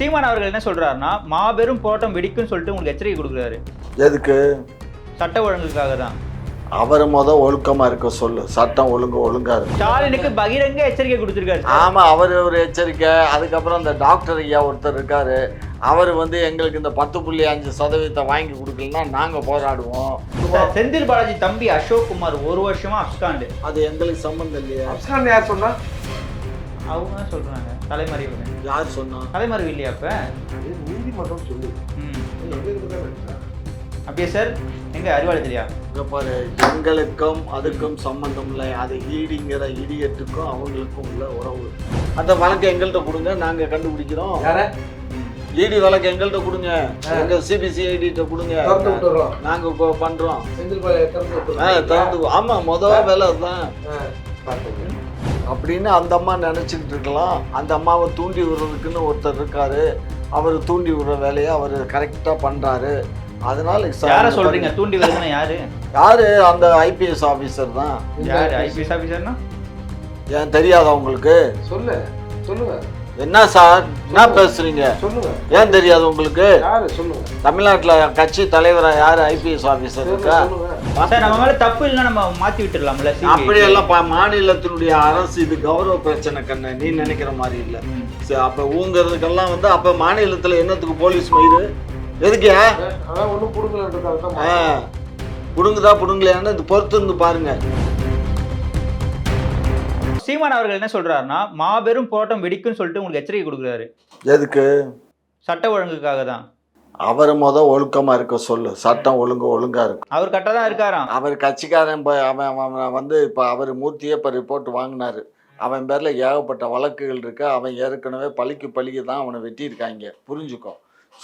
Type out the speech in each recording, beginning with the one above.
சீமான் அவர்கள் என்ன சொல்றாருன்னா மாபெரும் போராட்டம் வெடிக்கும்னு சொல்லிட்டு உங்களுக்கு எச்சரிக்கை கொடுக்குறாரு. எதுக்கு? சட்ட ஒழுங்குக்காக தான். அவர் முத ஒழுக்கமா இருக்க சொல்லு. சட்டம் ஒழுங்கு ஒழுங்கா இருக்கும் ஸ்டாலினுக்கு பகிரங்க எச்சரிக்கை கொடுத்திருக்காரு ஆமா அவர் ஒரு எச்சரிக்கை. அதுக்கப்புறம் இந்த டாக்டர் ஐயா ஒருத்தர் இருக்காரு. அவர் வந்து எங்களுக்கு இந்த பத்து புள்ளி அஞ்சு சதவீதத்தை வாங்கி கொடுக்கலன்னா நாங்க போராடுவோம். செந்தில் பாலாஜி தம்பி அசோக் குமார் ஒரு வருஷமா அப்ஸ்காண்டு. அது எங்களுக்கு சம்மந்தம் இல்லையா. அப்ஸ்கான் யார் சொன்னா? அவங்க தான் சொல்றாங்க. தலைமறைவு. யார் சொன்னா? தலைமறைவு இல்லையா அப்ப? அது நீதிமன்றம் இருக்கா அப்படியே சார் எங்க அறிவாளி தெரியா பாரு எங்களுக்கும் அதுக்கும் சம்பந்தம் இல்லை. அது ஈடிங்கிற இடியட்டுக்கும் அவங்களுக்கும் உள்ள உறவு. அந்த வழக்கை எங்கள்கிட்ட கொடுங்க நாங்க கண்டுபிடிக்கிறோம். யார? இடி வழக்கு எங்கள்கிட்ட கொடுங்க. எங்க சிபிசிஐடிட்ட கொடுங்க. நாங்க இப்போ பண்றோம். திறந்து ஆமா முத வேலை தான் பார்த்துங்க. அப்படின்னு அந்த அம்மா நினைச்சிட்டு இருக்கலாம். அந்த அம்மாவை தூண்டி விடுறதுக்குன்னு ஒருத்தர் இருக்காரு. அவர் தூண்டி விடுற வேலையை அவர் கரெக்டா பண்றாரு. அதனால யார சொல்றீங்க? தூண்டி வருதுன்னா யாரு? யாரு? அந்த ஐபிஎஸ் ஆபீசர் தான். யாரு? ஐபிஎஸ் ஆபீசர்னா ஏன் தெரியாதா உங்களுக்கு? சொல்லு. சொல்லுங்க. என்ன சார்? என்ன பேசுறீங்க? சொல்லுங்க. ஏன் தெரியாது உங்களுக்கு? யாரு? சொல்லுங்க. தமிழ்நாட்டுல கட்சி தலைவரா யாரு? ஐபிஎஸ் ஆபீசர் இருக்கா? சார் நம்ம மேல தப்பு இல்லைன்னா நம்ம மாத்தி விட்டுடலாம்ல CBI? அப்படியெல்லாம் பா- மாநிலத்தினுடைய அரசு இது கௌரவ பிரச்சனை கண்ணு. நீ நினைக்கிற மாதிரி இல்ல. சரி, அப்ப ஊங்குறதுக்கெல்லாம் வந்து அப்ப மாநிலத்துல என்னத்துக்கு போலீஸ் மயிறு? எதுக்கு? ஒன்றும் தான் புடுங்குதா புடுங்கலையான்னு இது பொறுத்து இருந்து பாருங்க. சீமான் அவர்கள் என்ன சொல்றாருன்னா மாபெரும் போராட்டம் வெடிக்கும்னு சொல்லிட்டு உங்களுக்கு எச்சரிக்கை கொடுக்குறாரு. எதுக்கு? சட்ட ஒழுங்குக்காக தான். அவர் முத ஒழுக்கமா இருக்க சொல்லு. சட்டம் ஒழுங்கு ஒழுங்கா இருக்கும் அவர் கரெக்டாக தான் இருக்காராம். அவர் கட்சிக்காரன் இப்ப அவன் அவன் வந்து இப்போ அவர் மூர்த்தியே இப்போ ரிப்போர்ட் வாங்கினாரு. அவன் பேரில் ஏகப்பட்ட வழக்குகள் இருக்கு. அவன் ஏற்கனவே பழிக்கு பழிக்கு தான் அவனை வெட்டியிருக்காங்க. புரிஞ்சுக்கோ.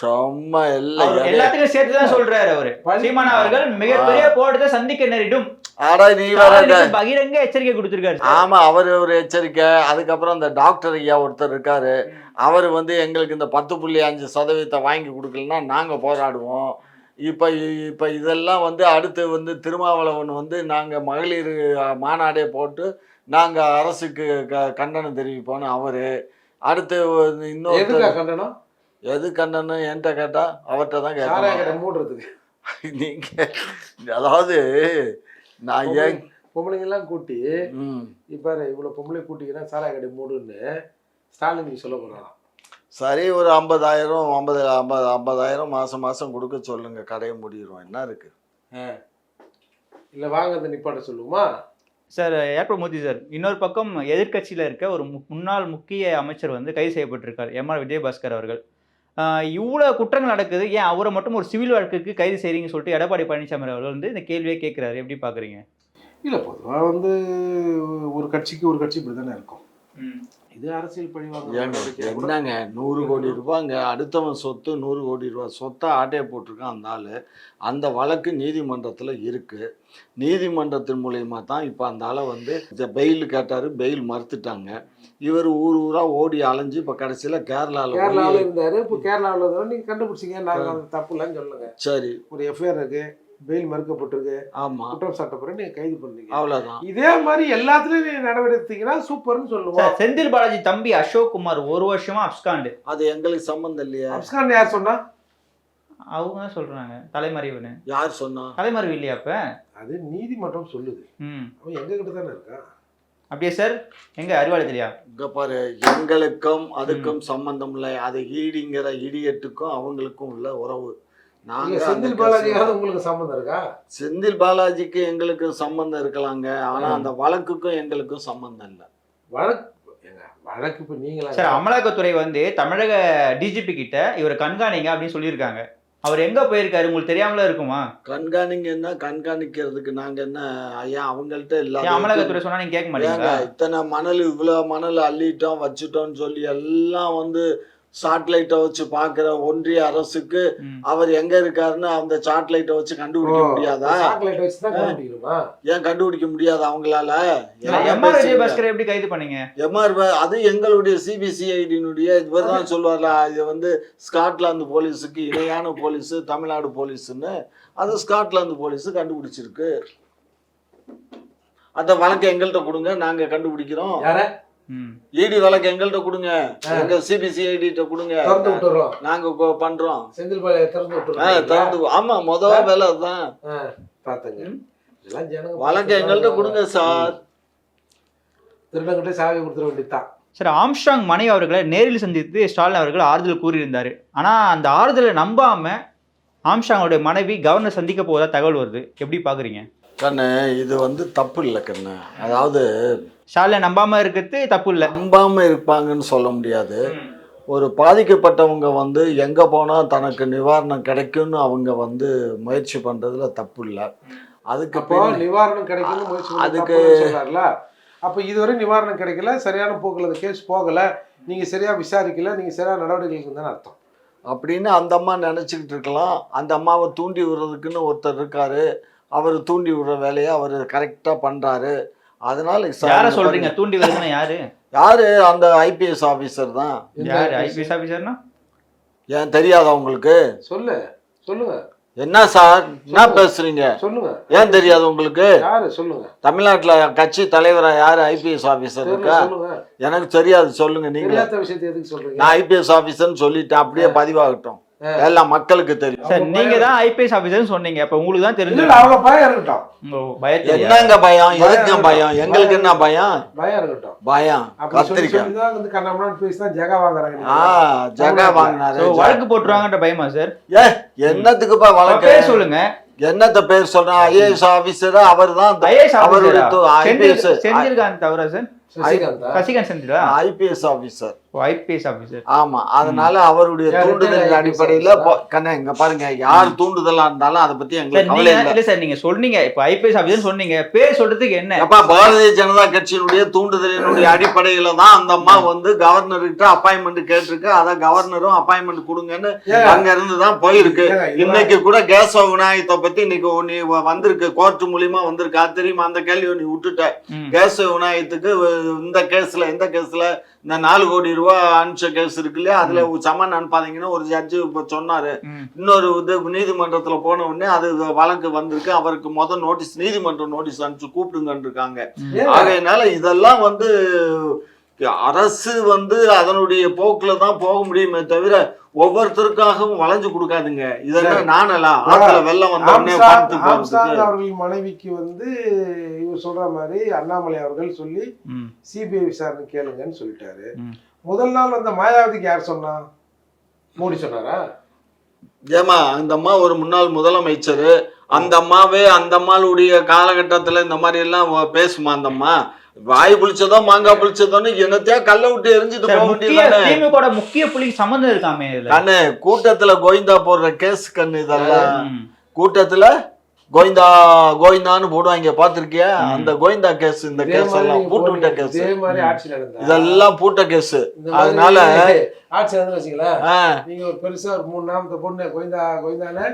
சும்மா எல்லாம் எல்லாத்துக்கும் சேர்த்து தான் சொல்றாரு அவரு. சீமான் அவர்கள் மிகப்பெரிய போராட்டத்தை சந்திக்க நேரிடும். ஆடா நீ வேற பகிரங்க எச்சரிக்கை கொடுத்திருக்காரு. ஆமா அவர் ஒரு எச்சரிக்கை. அதுக்கப்புறம் இந்த டாக்டர் ஐயா ஒருத்தர் இருக்காரு. அவர் வந்து எங்களுக்கு இந்த பத்து புள்ளி அஞ்சு சதவீதத்தை வாங்கி கொடுக்கலன்னா நாங்க போராடுவோம். இப்போ இப்போ இதெல்லாம் வந்து அடுத்து வந்து திருமாவளவன் வந்து நாங்கள் மகளிர் மாநாடே போட்டு நாங்கள் அரசுக்கு க கண்டனம் தெரிவிப்போம்னு அவர். அடுத்து எதுக்கா இன்னொரு கண்டனம்? எது கண்டனம்? என்கிட்ட கேட்டால் அவர்கிட்ட தான் கேட்கணும். மூடுறதுக்கு. நீங்கள் அதாவது நான் ஏன் பொம்பளைங்க எல்லாம் கூட்டி இப்ப இவ்வளவு பொம்பளை கூட்டிங்கன்னா சாராய கடை மூடுன்னு ஸ்டாலின் சொல்ல போறாராம். சரி ஒரு ஐம்பதாயிரம் ஐம்பது ஐம்பது ஐம்பதாயிரம் மாதம் மாதம் கொடுக்க சொல்லுங்க கடையை முடிக்கிறோம் என்ன இருக்கு? இல்ல வாங்க நிப்பாட்ட சொல்லுமா சார் ஏர்போர்ட் மூர்த்தி சார் இன்னொரு பக்கம் எதிர்க்கட்சியில் இருக்க ஒரு முன்னாள் முக்கிய அமைச்சர் வந்து கைது செய்யப்பட்டிருக்கார் எம் ஆர் விஜயபாஸ்கர் அவர்கள். இவ்வளோ குற்றங்கள் நடக்குது. ஏன் அவரை மட்டும் ஒரு சிவில் வழக்குக்கு கைது செய்றீங்கன்னு சொல்லிட்டு எடப்பாடி பழனிசாமி அவர்கள் வந்து இந்த கேள்வியே கேட்குறாரு. எப்படி பார்க்குறீங்க இல்ல பொதுவா வந்து ஒரு கட்சிக்கு ஒரு கட்சி இப்படி தானே இருக்கும் இது அரசியல் பழிவாங்க. என்னங்க நூறு கோடி ரூபாங்க. அடுத்தவன் சொத்து நூறு கோடி ரூபாய் சொத்தை ஆட்டையை போட்டிருக்கான் அந்த ஆளு. அந்த வழக்கு நீதிமன்றத்தில் இருக்கு. நீதிமன்றத்தின் மூலயமா தான் இப்போ அந்த ஆளை வந்து பெயில் கேட்டாரு பெயில் மறுத்துட்டாங்க. இவர் ஊர் ஊரா ஓடி அலைஞ்சு இப்போ கடைசியில் கேரளாவில் கேரளாவில் இருந்தாரு. இப்போ கேரளாவில் இருந்தாரு நீங்க கண்டுபிடிச்சீங்க. நாங்க அந்த தப்பு இல்லைன்னு சொல்லுங்க. சரி. ஒரு எஃப்ஐஆர் இருக்கு. பெயில் மறுக்கப்பட்டிருக்கு ஆமாம் குற்றம் சாட்டப்பட்டு நீங்க கைது பண்ணீங்க. அவ்வளோதான் இதே மாதிரி எல்லாத்துலயும் நீங்க நடவடிக்கை எடுத்தீங்கன்னா சூப்பர்னு சொல்லுவோம். செந்தில் பாலாஜி தம்பி அசோக் குமார் ஒரு வருஷமா அப்ஸ்காண்டு. அது எங்களுக்கு சம்மந்தம் இல்லையா. அப்ஸ்கான் யார் சொன்னா? அவங்க தான் சொல்றாங்க தலைமறைவுன்னு. யார் சொன்னா? தலைமறைவு இல்லையா அப்ப? அது நீதிமன்றம் சொல்லுது. ம். அவன் எங்க கிட்ட தானே இருக்கான்? அப்படியே சார்? எங்க அறிவாளி தெரியா இங்க பாரு எங்களுக்கும் அதுக்கும் சம்பந்தம் இல்லை. அது ஈடிங்கிற இடியட்டுக்கும் அவங்களுக்கும் உள்ள உறவு. நாங்க நீங்க அந்த செந்தில் கேஸ் பாலாஜியாவது உங்களுக்கு சம்பந்தம் இருக்கா? செந்தில் பாலாஜிக்கு எங்களுக்கு சம்பந்தம் இருக்கலாங்க. ஆனா ம். அந்த வழக்குக்கும் எங்களுக்கும் சம்பந்தம் இல்லை. வழக்கு வழக்கு இப்ப நீங்களா? சார் அமலாக்கத்துறை வந்து தமிழக டிஜிபி கிட்ட இவரை கண்காணிங்க அப்படின்னு சொல்லியிருக்காங்க. அவர் எங்க போயிருக்காரு? உங்களுக்கு தெரியாமல இருக்குமா? கண்காணிங்க என்ன கண்காணிக்கிறதுக்கு நாங்க என்ன ஐயா அவங்கள்ட்ட ஏன் இல்லாத அமலாக்கத்துறை சொன்னா நீங்க கேட்க ஏங்க மாட்டீங்களா இத்தனை மணல் இவ்வளவு மணல் அள்ளிட்டோம் வச்சுட்டோம்னு சொல்லி எல்லாம் வந்து சாட்டிலைட்டை வச்சு பார்க்குற ஒன்றிய அரசுக்கு. அவர் எங்க இருக்காருன்னு அந்த சாட்டிலைட்டை வச்சு கண்டுபிடிக்க முடியாதா? ஏன் கண்டுபிடிக்க முடியாது அவங்களால? எப்படி கைது பண்ணீங்க? எம்ஆர் அது எங்களுடைய சிபிசிஐடியினுடைய இவர் தான் சொல்லுவார்ல இது வந்து ஸ்காட்லாந்து போலீஸுக்கு இணையான போலீஸ் தமிழ்நாடு போலீஸ்னு அது ஸ்காட்லாந்து போலீஸ் கண்டுபிடிச்சிருக்கு. அந்த வழக்கை எங்கள்கிட்ட கொடுங்க நாங்க கண்டுபிடிக்கிறோம். ம். இடி வழக்கு எங்கள்கிட்ட கொடுங்க. எங்க சிபிசிஐடி கிட்ட கொடுங்க. திறந்து விட்டுறோம். நாங்க கொ- பண்றோம். செந்தில் பாளைய திறந்து விட்டுறோம். திறந்து ஆமா முத வேலை அதுதான். பாத்துங்க. இதெல்லாம் ஜனங்க வழக்கு எங்கள்கிட்ட கொடுங்க சார். திருடங்கிட்ட சாவி கொடுத்துட வேண்டியதுதான். சார் ஆம்ஸ்ட்ராங் மனைவி அவர்களை நேரில் சந்தித்து ஸ்டாலின் அவர்கள் ஆறுதல் கூறியிருந்தார். ஆனால் அந்த ஆறுதலை நம்பாம ஆம்ஸ்ட்ராங்கோடைய மனைவி கவர்னர் சந்திக்க போவதா தகவல் வருது. எப்படி பார்க்குறீங்க கண்ணு இது வந்து தப்பு இல்லை கண்ணு. அதாவது ஸ்டாலினை நம்பாம இருக்கிறது தப்பு இல்லை. நம்பாம இருப்பாங்கன்னு சொல்ல முடியாது. ஒரு பாதிக்கப்பட்டவங்க வந்து எங்க போனா தனக்கு நிவாரணம் கிடைக்கும்னு அவங்க வந்து முயற்சி பண்றதுல தப்பு இல்லை. அதுக்கு அப்போ நிவாரணம் கிடைக்கணும் முயற்சி அதுக்கு- அப்ப இதுவரை நிவாரணம் கிடைக்கல சரியான போக்குல அந்த கேஸ் போகல நீங்க சரியா விசாரிக்கல நீங்க சரியான நடவடிக்கை இருக்குன்னு அர்த்தம். அப்படின்னு அந்த அம்மா நினச்சிக்கிட்டு இருக்கலாம். அந்த அம்மாவை தூண்டி விடுறதுக்குன்னு ஒருத்தர் இருக்காரு. அவர் தூண்டி விடுற வேலையை அவர் கரெக்டாக பண்றாரு. அதனால சார் யாரை சொல்றீங்க? தூண்டி வருதுன்னா யாரு? யாரு? அந்த ஐபிஎஸ் ஆஃபீஸர் தான். யாரு? ஐபிஎஸ் ஆஃபீஸர்னா ஏன் தெரியாதா உங்களுக்கு? சொல்லு சொல்லுங்க. என்ன சார்? என்ன பேசுறீங்க? சொல்லுங்க. ஏன் தெரியாது உங்களுக்கு? யாரு? சொல்லுங்க. தமிழ்நாட்டுல கட்சி தலைவரா யாரு? ஐபிஎஸ் ஆஃபீஸர் தெரியல, இருக்கா? எனக்கு தெரியாது. சொல்லுங்க நீங்க. தெரியாத விஷயத்தை எதுக்கு சொல்றீங்க? நான் ஐபிஎஸ் ஆஃபீஸர்னு சொல்லிட்டேன். அப்படியே பதிவாகட்டும். எல்லாம் மக்களுக்கு தெரியும். சார் நீங்க தான் ஐபிஎஸ் ஆஃபீஸர்னு சொன்னீங்க. அப்ப உங்களுக்கு தான் தெரிஞ்சு இல்ல, அவங்க பயம் இருக்கட்டும். என்னங்க பயம்? எதுக்கு பயம்? எங்களுக்கு என்ன பயம்? பயம் இருக்கட்டும். பயம். கத்திரிக்காய். வந்து பேசி தான் ஜெகா வாங்குறாங்க. ஆ ஜகா வாங்கினாரு So, வழக்கு போட்டுருவாங்கன்ற பயமா சார்? ஏ என்னத்துக்குப்பா வழக்கு? பேர் சொல்லுங்க. என்னத்த பேர் சொல்றேன்? ஐஏஎஸ் ஆபீசர் அவர் தான் அவருடைய ஐபிஎஸ் செந்தில்காந்த் தவிர சார்? சசிகாந்தா. சசிகாந்த் செந்திலா? ஐபிஎஸ் ஆபீசர் ஐபிஎஸ் ஆஃபீஸர் ஆமா அதனால அவருடைய retired அடிப்படையில இங்க பாருங்க யார் தூண்டுதலா இருந்தாலும் அதை பத்தி எங்களுக்கு இல்லை. சார் நீங்க சொன்னீங்க இப்ப ஐபிஎஸ் ஆஃபீஸர் சொன்னீங்க. பேர் சொல்றதுக்கு என்ன? அப்பா பாரதிய ஜனதா கட்சியினுடைய தூண்டுதலினுடைய அடிப்படையில தான் அந்த அம்மா வந்து கவர்னர்கிட்ட அப்பாயின்மெண்ட் கேட்டிருக்கு. அத கவர்னரும் அப்பாயின்மெண்ட் கொடுங்கன்னு அங்க இருந்து தான் போயிருக்கு. இன்னைக்கு கூட கேசவ விநாயகத்தை பத்தி இன்னைக்கு நீ வந்திருக்கு. கோர்ட் மூலியமா வந்திருக்கு. தெரியுமா? அந்த கேள்வியை நீ விட்டுட்ட. கேசவ விநாயகத்துக்கு இந்த கேஸ்ல எந்த கேஸ்ல இந்த நாலு கோடி ரூபாய் அனுப்பிச்ச கேஸ் இருக்கு இல்லையா? அதுல சமன் அனுப்பாதீங்கன்னு ஒரு ஜட்ஜு இப்ப சொன்னாரு. இன்னொரு இது நீதிமன்றத்துல போன உடனே அது வழக்கு வந்திருக்கு. அவருக்கு முத நோட்டீஸ் நீதிமன்றம் நோட்டீஸ் அனுப்பிச்சு கூப்பிடுங்கன்னு இருக்காங்க ஆகையினால இதெல்லாம் வந்து அரசு வந்து அதனுடைய போக்குல தான் போக முடியுமே தவிர ஒவ்வொருத்தருக்காகவும் வளைஞ்சு கொடுக்காதுங்க. இதெல்லாம் நானலா ஆத்துல வெள்ளம் வந்த அவர்கள் மனைவிக்கு வந்து இவர் சொல்ற மாதிரி அண்ணாமலை அவர்கள் சொல்லி. சிபிஐ விசாரணை கேளுங்கன்னு சொல்லிட்டாரு. முதல் நாள் வந்த மாயாவதிக்கு யார் சொன்னா? மோடி சொன்னாரா? ஏமா அந்த அம்மா ஒரு முன்னாள் முதலமைச்சர். அந்த அம்மாவே அந்த அம்மாளுடைய காலகட்டத்துல இந்த மாதிரி எல்லாம் பேசுமா அந்த அம்மா? வாய் புளிச்சதோ மாங்காய் புளிச்சதோன்னு என்னத்தையா கல்ல விட்டு எரிஞ்சிட்டு போக வேண்டியது திமுக முக்கிய புள்ளிக்கு சம்மந்தம் இருக்காமே இதுல. கண்ணு கூட்டத்துல கோவிந்தா போடுற கேஸ் கண்ணு இதெல்லாம். கூட்டத்துல கோவிந்தா கோவிந்தான்னு போடுவாங்க பாத்திருக்கியா. அந்த கோவிந்தா கேஸ் இந்த கேஸ் எல்லாம் பூட்டு விட்ட. கேஸ். இதே மாதிரி ம். ஆட்சி நடந்தா. இதெல்லாம் பூட்ட கேஸ். அதனால ஆட்சி ஆ, நீங்க ஒரு பெருசா ஒரு மூணு நாமத்தை பொண்ணு கோவிந்தா கோவிந்தானே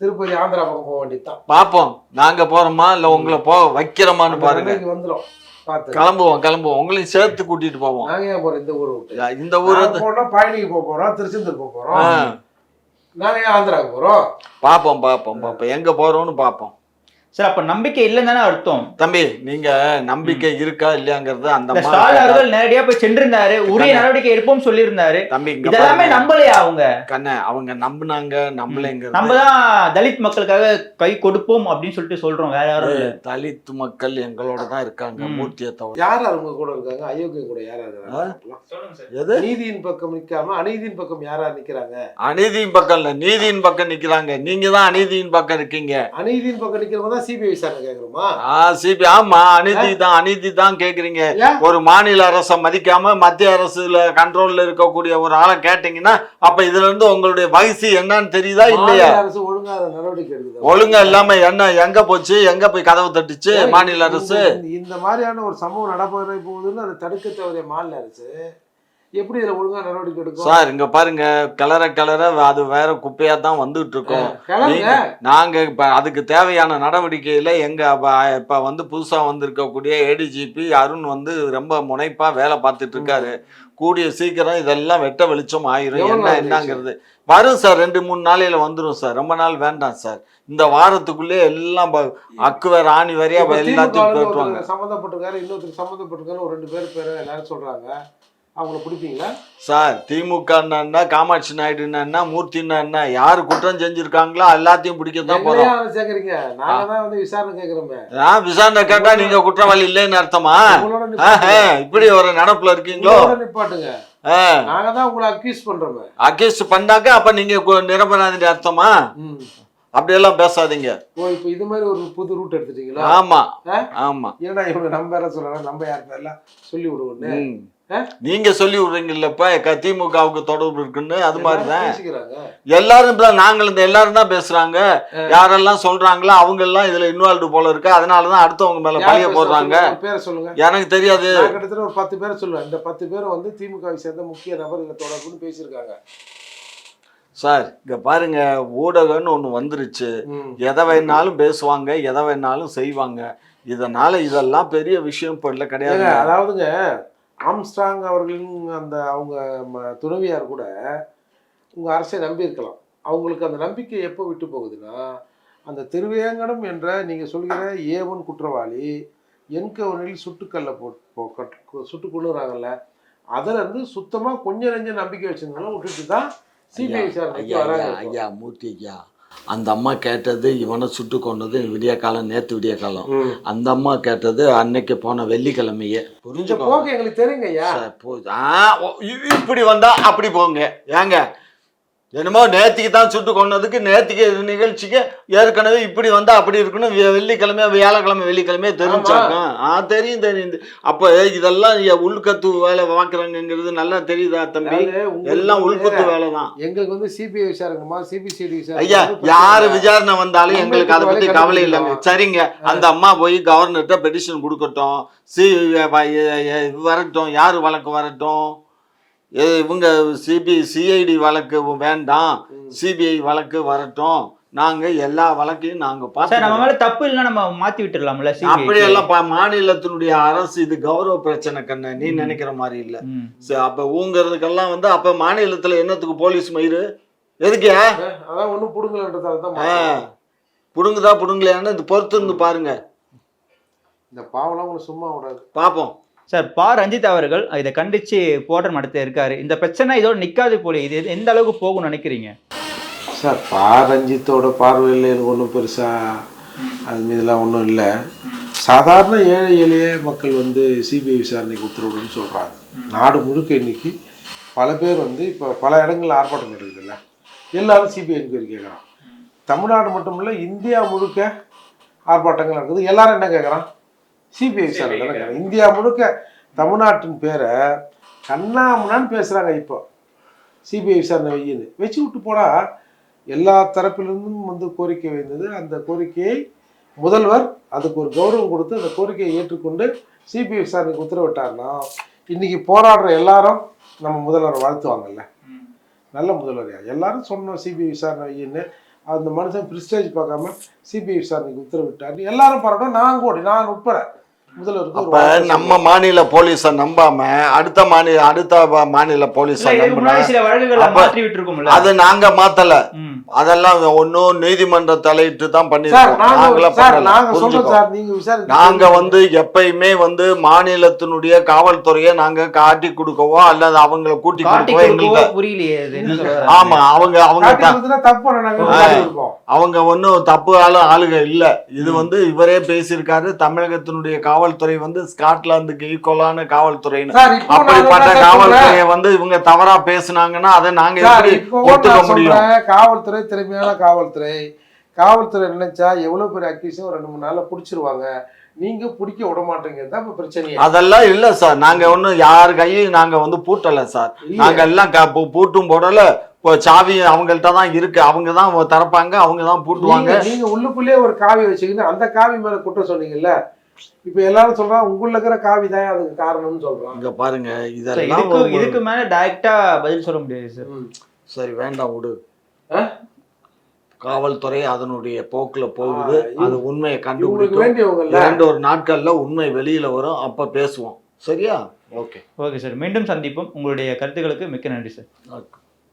திருப்பதி ஆந்திரா பக்கம் போக வேண்டியதுதான். பாப்போம். நாங்க போறோமா? இல்ல உங்களை போ வைக்கிறோமான்னு பாருங்க. பார்த்து கிளம்புவோம் கிளம்புவோம். உங்களையும் சேர்த்து கூட்டிட்டு போவோம். நாங்க போறோம் இந்த ஊரை விட்டு? இந்த ஊர் போனா பழனிக்கு போக போறோம் திருச்செந்தூர் போக போறோம். நாங்க ஆந்திராவுக்கு போறோம்? பாப்போம் பாப்போம் பாப்போம். எங்க போறோம்னு பாப்போம். சார் அப்ப நம்பிக்கை இல்லைன்னு தானே அர்த்தம். தம்பி நீங்க நம்பிக்கை இருக்கா இல்லையாங்கிறது அந்த ஸ்டாலின் அவர்கள் நேரடியா போய் சென்றிருந்தாரு உரிய. நடவடிக்கை எடுப்போம் சொல்லியிருந்தாரு. தம்பி இதெல்லாமே. நம்பலையா அவங்க? கண்ணே அவங்க நம்புனாங்க நம்பலைங்கிறது நம்ம தான் தலித் மக்களுக்காக கை கொடுப்போம் அப்படின்னு சொல்லிட்டு சொல்றோம் வேற யாரும் தலித் மக்கள் எங்களோட தான் இருக்காங்க. மூர்த்தியை தவிர. யார் யார் உங்க கூட இருக்காங்க? அயோக்கிய கூட யார் யார் இருக்காங்க? எது? நீதியின் பக்கம் நிக்காம அநீதியின் பக்கம் யார் நிக்கிறாங்க? அநீதியின் பக்கம் இல்ல நீதியின் பக்கம் நிக்கிறாங்க. நீங்க தான் அநீதியின் பக்கம் இருக்கீங்க. அநீதியின் பக்கம் நிக்கிறவங்க தான் சிபிஐ விசாரணை சிபி ஆமா அநீதி தான் அநீதி தான் கேக்குறீங்க? ஒரு மாநில அரசை மதிக்காம மத்திய அரசுல கண்ட்ரோல்ல இருக்கக்கூடிய ஒரு ஆளை கேட்டீங்கன்னா அப்ப இதுல இருந்து உங்களுடைய வயசு என்னன்னு தெரியுதா இல்லையா? அரசு ஒழுங்கா அதை நடவடிக்கை எடுக்குது? ஒழுங்கா இல்லாம என்ன எங்க போச்சு எங்க போய் கதவு தட்டுச்சு மாநில அரசு? இந்த- இந்த மாதிரியான ஒரு சம்பவம் நடப்பதை போகுதுன்னு அதை தடுக்க தவறிய மாநில அரசு? எப்படி இதுல ஒழுங்கா நடவடிக்கை எடுக்கும்? சார் இங்க பாருங்க கிளற கிளற அது வேற குப்பையா தான் வந்துட்டு இருக்கோம் கிளம்புங்க நீங்க- நாங்க இப்ப அதுக்கு தேவையான நடவடிக்கையில எங்க அப்ப- இப்ப வந்து புதுசா வந்திருக்கக்கூடிய ஏடிஜிபி அருண் வந்து ரொம்ப முனைப்பா வேலை பார்த்துட்டு இருக்காரு கூடிய சீக்கிரம் இதெல்லாம் வெட்ட வெளிச்சம் ஆயிரும். என்ன என்னங்கிறது. வரும் சார் ரெண்டு மூணு நாளையில வந்துரும் சார். ரொம்ப நாள் வேண்டாம் சார். இந்த வாரத்துக்குள்ளே எல்லாம் ப- அக்கு வேற ஆணி வரையா எல்லாத்தையும் சம்மந்தப்பட்டிருக்காரு இன்னொருத்தர் சம்மந்தப்பட்டிருக்காரு ஒரு ரெண்டு பேர் பேரை எல்லாரும் சொல்றாங்க. அவங்கள பிடிப்பீங்களா? சார் திமுக என்ன காமாட்சி நாயுடுன்னா என்ன மூர்த்தின்னா என்ன யாரு குற்றம் செஞ்சிருக்காங்களோ எல்லாத்தையும் போறோம். நாங்க தான் வந்து விசாரணை கேக்குறோமே நான் விசாரணை கேட்டா நீங்க குற்றவாளி இல்லைன்னு அர்த்தமா. இப்படி ஒரு நினப்புல இருக்கீங்களோ? நிப்பாட்டுங்க. நாங்க தான் உங்களை அக்யூஸ் பண்றோமே அக்யூஸ்ட் பண்ணாக்க அப்ப நீங்க நிரபராதி அர்த்தமா. அப்படியெல்லாம் பேசாதீங்க. ஓ இப்போ இது மாதிரி ஒரு புது ரூட் எடுத்துட்டீங்களா? ஆமா? ஆமா. ஏன்னா இவங்க நம்ம பேர சொல்றாங்க நம்ம யார் பேர்லாம் சொல்லி விடுவோன்னு ம். ஆ? நீங்க சொல்லி விடுறீங்கல்லப்ப திமுகவுக்கு தொடர்பு இருக்குன்னு அது மாதிரிதான். எல்லாரும் தான் நாங்கள் இந்த எல்லாரும் தான் பேசுறாங்க. யாரெல்லாம் சொல்றாங்களோ அவங்க எல்லாம் இதுல இன்வால்வ்டு போல இருக்கு. அதனாலதான் அடுத்தவங்க மேல பழிய போடுறாங்க. எனக்கு தெரியாது. கிட்டத்தட்ட ஒரு பத்து பேரை சொல்லுவேன். இந்த பத்து பேர் வந்து திமுகவை சேர்ந்த முக்கிய நபர் இதுல தொடர்புன்னு பேசியிருக்காங்க. சார் இங்க பாருங்க ஊடகம்னு ஒண்ணு வந்துருச்சு. எதை வேணாலும் பேசுவாங்க எதை வேணாலும் செய்வாங்க. இதனால இதெல்லாம் பெரிய விஷயம் இப்ப இல்ல கிடையாது. அதாவதுங்க ஆம்ஸ்ட்ராங் அவர்களின் அந்த அவங்க துணைவியார் கூட உங்க அரசை நம்பி இருக்கலாம் அவங்களுக்கு அந்த நம்பிக்கை எப்போ விட்டு போகுதுன்னா அந்த திருவேங்கடம் என்ற நீங்க சொல்கிற ஏவன் குற்றவாளி என்கவனில் சுட்டுக்கல்ல போட்டு சுட்டு கொள்ளுறாங்கல்ல அதுல இருந்து சுத்தமா கொஞ்சம் நெஞ்ச நம்பிக்கை வச்சிருந்தாலும் விட்டுட்டு தான் சிபிஐ ஐயா இப்போ. ஐயா மூர்த்தி ஐயா அந்த அம்மா கேட்டது இவனை சுட்டு கொண்டது விடிய காலம் நேத்து விடிய காலம். அந்த அம்மா கேட்டது அன்னைக்கு போன வெள்ளிக்கிழமையே. இந்த புரிஞ்சுக்கோ போக்கு எங்களுக்கு தெரியுங்க இப்படி வந்தா அப்படி போங்க. ஏங்க என்னமோ நேத்திக்கு தான் சுட்டு கொண்டதுக்கு நேத்திக்கு நிகழ்ச்சிக்கு ஏற்கனவே இப்படி வந்தா அப்படி இருக்கணும் வெள்ளிக்கிழமை வியாழக்கிழமை வெள்ளிக்கிழமை தெரிஞ்சாக்கும் ஆ தெரியும் தெரியும் அப்ப இதெல்லாம் உள்கத்து வேலை பார்க்கறாங்கங்கிறது நல்லா தெரியுதா தம்பி? எல்லாம் உள்குத்து வேலை தான் எங்களுக்கு வந்து சிபிஐ விசாரணுமா சிபிசிடி ஐயா யாரு விசாரணை வந்தாலும் எங்களுக்கு அதை பத்தி கவலை இல்லைங்க. சரிங்க. அந்த அம்மா போய் கவர்னர்கிட்ட பெட்டிஷன் கொடுக்கட்டும். சி வரட்டும். யார் வழக்கு வரட்டும்? இவங்க சிபி சிஐடி வழக்கு வேண்டாம். சிபிஐ வழக்கு வரட்டும் நாங்க எல்லா வழக்கையும் நாங்க சார் நம்ம மேல தப்பு இல்லைன்னா நம்ம மாத்தி க்கு? அப்படியெல்லாம் பா- மாநிலத்தினுடைய அரசு இது கௌரவ பிரச்சனை கண்ணு நீ. நினைக்கிற மாதிரி இல்ல அப்ப ஊங்கிறதுக்கெல்லாம் வந்து அப்ப மாநிலத்துல என்னத்துக்கு போலீஸ் மயிறு எதுக்கே அதான் ஒண்ணும் புடுங்கலன்றதால தான் ஆ. மாத்தணும். புடுங்குதா புடுங்கலையான்னு இது பொறுத்து இருந்து பாருங்க இந்த பாவம்லாம் உங்களுக்கு சும்மா விடாது பாப்போம் சார் பா. ரஞ்சித் அவர்கள் இதை கண்டிச்சு போராட்டம் நடத்த இருக்காரு. இந்த பிரச்சனை இதோட நிக்காது போல இது எந்த அளவுக்கு போகும்னு நினைக்கிறீங்க? சார் பா. ரஞ்சித்தோட பார்வையில் எனக்கு ஒன்றும் பெருசா அது மீதெல்லாம் ஒன்றும் இல்லை. சாதாரண ஏழை எளிய மக்கள் வந்து சிபிஐ விசாரணைக்கு உத்தரவிடுன்னு சொல்றாங்க. நாடு முழுக்க இன்னைக்கு பல பேர் வந்து இப்போ பல இடங்களில் ஆர்ப்பாட்டம் நடக்குதுல்ல. எல்லாரும் சிபிஐ என்கொயரி கேட்குறான் தமிழ்நாடு மட்டும் இல்லை இந்தியா முழுக்க ஆர்ப்பாட்டங்கள் நடக்குது. எல்லாரும் என்ன கேட்குறான் சிபிஐ விசாரணை இந்தியா முழுக்க தமிழ்நாட்டின் பேரை கண்ணாமுன்னான்னு பேசுகிறாங்க இப்போ. சிபிஐ விசாரணை வையுன்னு வச்சு விட்டு போனா எல்லா தரப்பிலிருந்தும் வந்து கோரிக்கை வைந்தது அந்த கோரிக்கையை முதல்வர் அதுக்கு ஒரு கௌரவம் கொடுத்து அந்த கோரிக்கையை ஏற்றுக்கொண்டு சிபிஐ விசாரணைக்கு உத்தரவிட்டார்னா இன்னைக்கு போராடுற எல்லாரும் நம்ம முதல்வர் வாழ்த்துவாங்கல்ல. நல்ல முதல்வரையா? எல்லாரும் சொன்னோம் சிபிஐ விசாரணை வையின்னு அந்த மனுஷன் பிரிஸ்டேஜ் பார்க்காம சிபிஐ விசாரணைக்கு உத்தரவிட்டார். எல்லாரும் பாராட்டும் நான் கூட நான் உட்பட. அப்ப நம்ம மாநில போலீஸ நம்பாம அடுத்த மாநில அடுத்த மாநில போலீஸ நம்பினா அது நாங்க மாத்தல. அதெல்லாம் ஒன்னும் நீதிமன்ற தலையிட்டு தான் பண்ணிருக்கோம் நாங்க வந்து எப்பயுமே வந்து மாநிலத்தினுடைய காவல்துறையை நாங்க காட்டி கொடுக்கவோ அல்லது அவங்கள கூட்டி காட்டி கொடுக்கவோ எங்களுக்கு புரியலையே? ஆமா அவங்க அவங்க அவங்க ஒன்றும் தப்பு ஆளு ஆளுக இல்ல. இது வந்து இவரே பேசியிருக்காரு. தமிழகத்தினுடைய காவல்துறை வந்து ஸ்காட்லாந்துக்கு ஈக்குவலான காவல்துறைன்னு. அப்படிப்பட்ட? காவல்துறையை வந்து இவங்க தவறா பேசுனாங்கன்னா அதை நாங்க எப்படி ஒத்துக்க முடியும்? சொல்றேன் காவல்துறை திறமையான காவல்துறை. காவல்துறை நினைச்சா எவ்வளவு பெரிய அக்யூஸும் ரெண்டு மூணு நாள்ல புடிச்சிருவாங்க. நீங்க பிடிக்க விட மாட்டீங்க. தான் இப்ப பிரச்சனையே. அதெல்லாம் இல்ல சார். நாங்க ஒண்ணும் யார் கையும் நாங்க வந்து பூட்டல சார். நாங்க எல்லாம் பூட்டும் போடல. இப்போ சாவி அவங்கள்ட்ட தான் இருக்கு. அவங்க தான் திறப்பாங்க. அவங்க தான் பூட்டுவாங்க. நீங்க நீங்க உள்ளுக்குள்ளே ஒரு காவி வச்சுக்கிட்டு அந்த காவி மேல குற்றம் சொன்னீங்கல்ல? இப்ப எல்லாரும் சொல்றான் உங்களுக்குள்ள இருக்கிற காவி தான் அதுக்கு காரணம்னு சொல்றான். இங்க பாருங்க. இதெல்லாம் இதுக்கு மேல டைரக்டா பதில் சொல்ல முடியாது சார். சரி வேண்டாம் விடு? காவல்துறை அதனுடைய போக்குல போகுது. அது உண்மையை கண்டுபிடிக்கும். இரண்டு ஒரு நாட்கள்ல உண்மை வெளியில வரும். அப்ப பேசுவோம். சரியா? ஓகே. Okay sir. மீண்டும் சந்திப்போம். உங்களுடைய கருத்துக்களுக்கு மிக்க நன்றி சார். ஓகே.